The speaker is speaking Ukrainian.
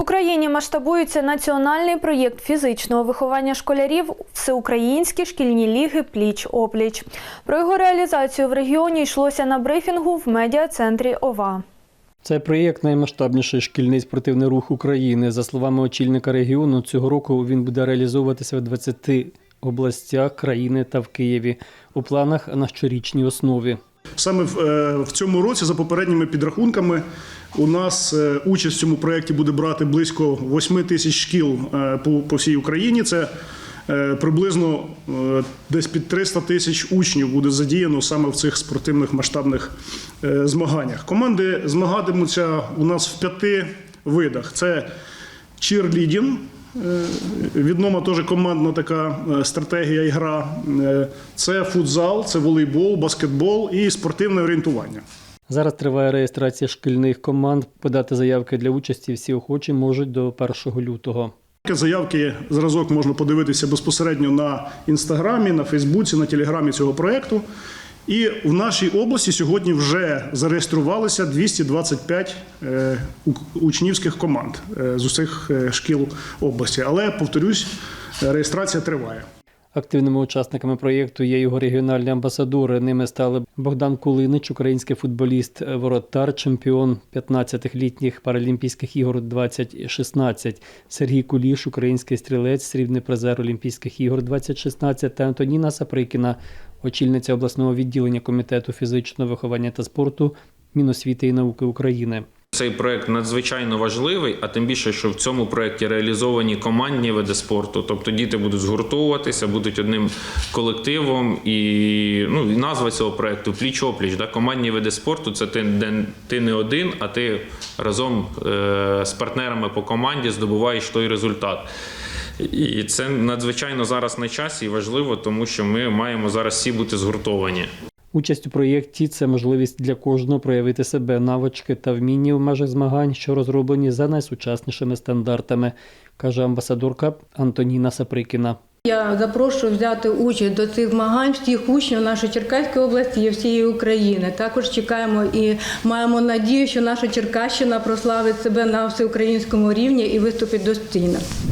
Україні масштабується національний проєкт фізичного виховання школярів Всеукраїнські шкільні ліги Пліч-опліч. Про його реалізацію в регіоні йшлося на брифінгу в медіа-центрі ОВА. Цей проєкт наймасштабніший шкільний спортивний рух України. За словами очільника регіону, цього року він буде реалізовуватися в 20 областях країни та в Києві у планах на щорічній основі. Саме в, е, в цьому році, за попередніми підрахунками, у нас е, участь в цьому проєкті буде брати близько 8 тисяч шкіл е, по, всій Україні. Це приблизно десь під 300 тисяч учнів буде задіяно саме в цих спортивних масштабних змаганнях. Команди змагатимуться у нас в п'яти видах: це чірлідінг. Е, Відома теж командна така е, стратегія і гра. Е, Це футзал, це волейбол, баскетбол і спортивне орієнтування. Зараз триває реєстрація шкільних команд. Подати заявки для участі всі охочі можуть до 1 лютого. Заявки зразок можна подивитися безпосередньо на інстаграмі, на Фейсбуці, на телеграмі цього проєкту. І в нашій області сьогодні вже зареєструвалися 225 е, учнівських команд е, з усіх е, шкіл області. Але повторюсь, реєстрація триває. Активними учасниками проєкту є його регіональні амбасадори. Ними стали Богдан Кулинич, український футболіст, воротар, чемпіон 15-літніх Паралімпійських ігор 2016, Сергій Куліш, український стрілець, срібний призер Олімпійських ігор 2016 та Антоніна Саприкіна, очільниця обласного відділення комітету фізичного виховання та спорту Міносвіти і науки України. Цей проект надзвичайно важливий, а тим більше, що в цьому проєкті реалізовані командні види спорту. Тобто діти будуть згуртовуватися, будуть одним колективом. І ну, назва цього проєкту пліч-опліч. Да? Командні види спорту це ти, де ти не один, а ти разом е, з партнерами по команді здобуваєш той результат. І це надзвичайно зараз на часі і важливо, тому що ми маємо зараз всі бути згуртовані. Участь у проєкті це можливість для кожного проявити себе, навички та вміння в межах змагань, що розроблені за найсучаснішими стандартами, каже амбасадорка Антоніна Саприкіна. Я запрошую взяти участь до цих змагань всіх учнів нашої Черкаської області і всієї України. Також чекаємо і маємо надію, що наша Черкащина прославить себе на всеукраїнському рівні і виступить достойно.